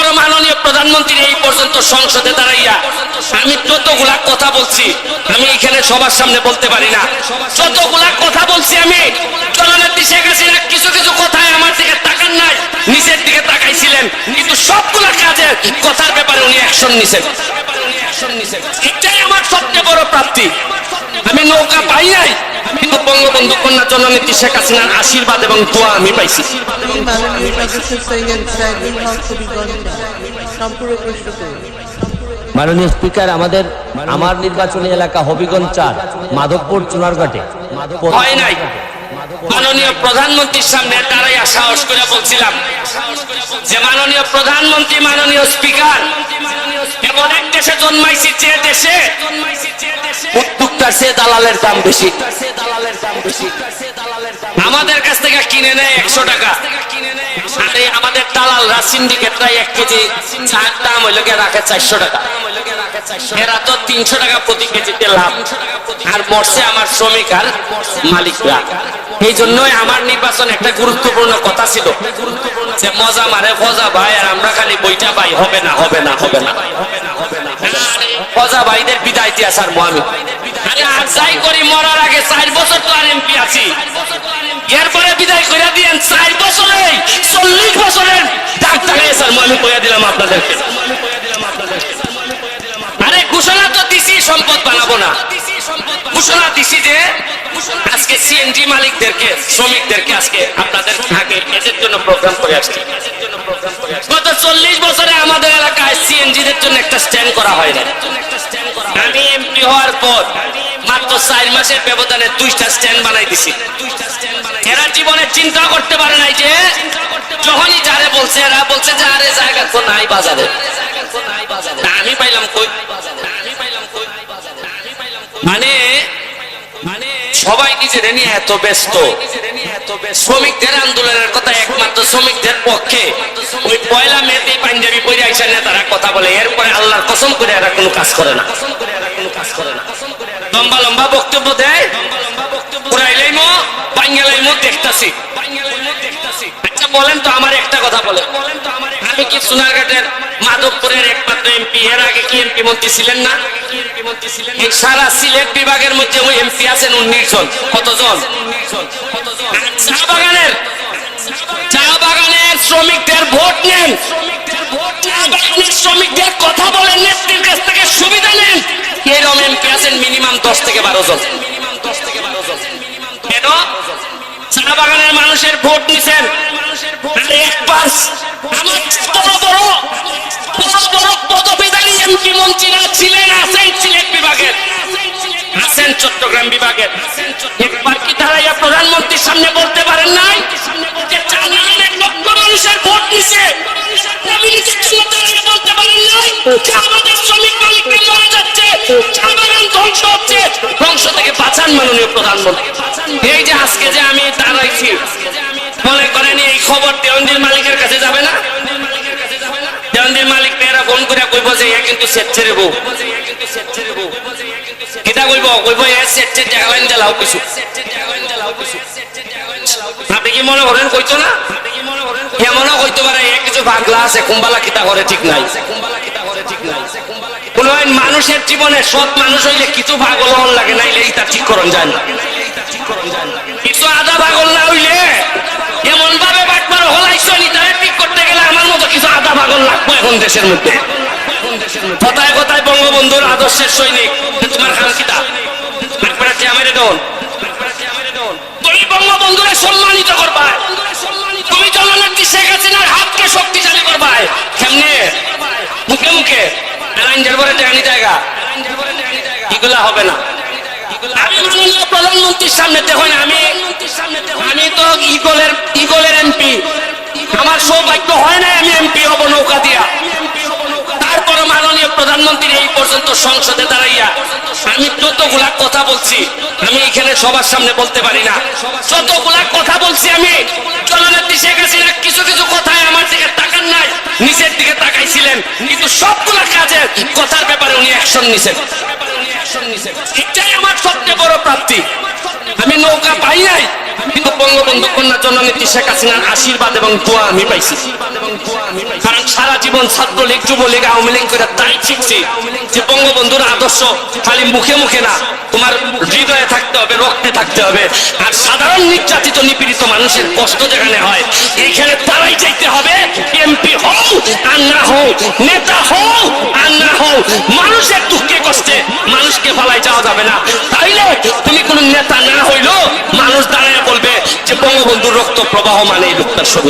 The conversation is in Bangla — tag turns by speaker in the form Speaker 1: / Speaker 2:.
Speaker 1: তারপর মাননীয় প্রধানমন্ত্রী এই পর্যন্ত সংসদে দাঁড়াইয়া, আমি যতগুলা কথা বলছি, আমি এখানে সবার সামনে বলতে পারি না। যতগুলা কথা বলছি আমি, জননেত্রী শেখ হাসিনা কিছু কিছু কথায় আমার দিকে তাকান নাই নিচের দিকে তাকাইছিলেন, কিন্তু সবগুলা কাজের কথার ব্যাপারে উনি অ্যাকশন নিছেন। এটাই আমার সবচেয়ে বড় প্রাপ্তি। আমি নৌকা পাই নাই বঙ্গবন্ধু কন্যা জননেত্রী শেখ হাসিনার আশীর্বাদ এবং দোয়া আমি পাইছি।
Speaker 2: মাননীয়
Speaker 3: স্পিকার আমাদের আমার নির্বাচনী এলাকা হবিগঞ্জ চার মাধবপুর চুনারঘাটে।
Speaker 1: হয় নাই। মাননীয় প্রধানমন্ত্রীর সামনে তারাই সাহস করে বলছিলাম যে মাননীয় প্রধানমন্ত্রী মাননীয় স্পিকার এমন এক দেশে জন্মাইছি যে দেশে উদ্যোক্তার সে দালালের দাম বেশি। আমাদের কাছ থেকে কিনে নেয় একশো টাকা। আমাদের সিন্ডিকেটরা এক কেজি চার দাম হইল রাখে চারশো টাকা। এরা তো তিনশো টাকা প্রতি কেজিতে লাভ। আর মরছে আমার শ্রমিক আর মালিকরা। এই জন্যই আমার নির্বাচন একটা গুরুত্বপূর্ণ কথা ছিল। যে মজা মারে ফজা ভাই, আর আমরা খালি বইটা ভাই, হবে না হবে না হবে না। ফজা ভাইদের বিদায় দিয়া আমি। আরে আর যাই মরার আগে চার বছর তো আর এমপি আছি। চল্লিশ বছরের ডাক টাকায় স্যার আমি সম্পদ বানাবো না। ঘোষণা আজকে সিএনজি মালিকদেরকে, শ্রমিকদেরকে আজকে আপনাদের আগে এদের জন্য প্রোগ্রাম চল্লিশ বছরে আমাদের এলাকায় সিএনজি দের জন্য একটা স্ট্যান্ড করা হয় না আমি এমপি হওয়ার পর মাত্র চার মাসের ব্যবধানে দুইটা স্ট্যান্ড বানাই দিছি। এরা জীবনে চিন্তা করতে পারে নাই যে, যখনই যারে বলছে, এরা বলছে যে, আরে জায়গা তো নাই বাজারে। আমি পাইলাম কই? মানে মানে সবাই নিজের নিয়ে এত ব্যস্ত। শ্রমিকদের আন্দোলনের কথা একমাত্র শ্রমিকদের পক্ষে। ওই পয়লা মেতে পাঞ্জাবি পরে আইসা নেতারা কথা বলে, এরপরে আল্লাহর কসম করে এরা কোনো কাজ করে না। কাজ করে না লম্বা লম্বা বক্তব্য দেয় পুরাইলাই মো বাঙ্গালাই মো দেখতাছি। আচ্ছা বলেন তো আমার একটা কথা বলেন। আমি কি সোনারঘাটের মাধবপুরের একমাত্র এমপি, এর আগে কি এমপি মন্ত্রী ছিলেন না? সারা সিলেট বিভাগের মধ্যে ওই এমপি আছেন উনিশ জন, কতজন? চা বাগানের চা বাগানের শ্রমিকদের ভোট নেন। শ্রমিকদের কথা বলেন নেন। মিনিমাম দশ থেকে বারো জন। কেন? চা বাগানের মানুষের ভোট নিছেন আমার বড় বড় বড় বড় পদবিধারী এমপি মন্ত্রীরা ছিলেন আছেন সিলেট বিভাগের। আছেন চট্টগ্রাম বিভাগের। একবার কি দাঁড়াইয়া প্রধানমন্ত্রীর সামনে বলতে পারেন নাই? যে চা বাগানের লক্ষ মানুষের ভোট নিছে বলতে পারেন নাই? আমাদের শ্রমিক মালিকরা মারা যাচ্ছে চা ধ্বংস হচ্ছে। ধ্বংস থেকে বাঁচান মাননীয় প্রধানমন্ত্রী। এই মালিকের কাছে যাবে না? মালিক মেয়েরা ফোন করে কইব যে এ কিন্তু সেট ছেড়ে বউ। কিতা কইব এ সেট কিছু। আপনি কি মনে করেন কইতো না? কইতে পারে এ কিছু পাগলা আছে কুম্বালা কিতা করে ঠিক নাই। কোন মানুষের জীবনে সৎ মানুষ হইলে কিছু পাগল হন লাগে, নাইলে ইটা ঠিক করন যায় না। কিছু আধা পাগল না হইলে এমন ভাবে বাটবার হলাইছো নি তারে ঠিক করতে গেলে আমার মতো কিছু আধা পাগল লাগবে এখন দেশের মধ্যে। কথায় বঙ্গবন্ধুর আদর্শের সৈনিক তোমার খান কিতা? একবার চেয়ামেরে দন। তুমি বঙ্গবন্ধুরে সম্মানিত করবা। তুমি জননেত্রী শেখ হাসিনার হাতকে শক্তিশালী করবা। কেমনে? মুখে মুখে। টেকানি জায়গা। এগুলা হবে না। আমি প্রধানমন্ত্রীর সামনে দেখুন আমি। আমি তো ইগলের ইগলের এমপি। আমার সৌভাগ্য হয় না আমি এমপি হব নৌকা দিয়া। মাননীয় প্রধানমন্ত্রী এই পর্যন্ত সংসদে দাঁড়াইয়া, আমি যতগুলা কথা বলছি, আমি এখানে সবার সামনে বলতে পারি না। যতগুলা কথা বলছি আমি, জননেত্রী শেখ হাসিনা কিছু কিছু কথায় আমার দিকে তাকান নাই নিচের দিকে তাকাইছিলেন, কিন্তু সবগুলা কাজের কথার ব্যাপারে উনি অ্যাকশন নিছেন। এটাই আমার সবচেয়ে বড় প্রাপ্তি। আমি নৌকা পাই নাই। কিন্তু বঙ্গবন্ধু কন্যা জননেত্রী শেখ হাসিনার আশীর্বাদ এবং দোয়া আমি পাইছি। কারণ সারা জীবন ছাত্রলীগ, যুবলীগ আওয়ামী লীগ করে তাই শিখছি যে বঙ্গবন্ধুর আদর্শ খালি মুখে মুখে না, তোমার হৃদয়ে থাকতে হবে, রক্তে থাকতে হবে। আর সাধারণ নির্যাতিত, নিপীড়িত মানুষের কষ্ট যেখানে হয়, এইখানে তারাই চাইতে হবে, এমপি হও আর না হও, নেতা হও আর না হও, মানুষের দুঃখে মানুষকে ফলাই যাওয়া যাবে না। তাইলে তুমি কোন নেতা না হইল মানুষ দাঁড়ায় বলবে যে বঙ্গবন্ধুর রক্ত প্রবাহ মানে এই লোকটার শরীর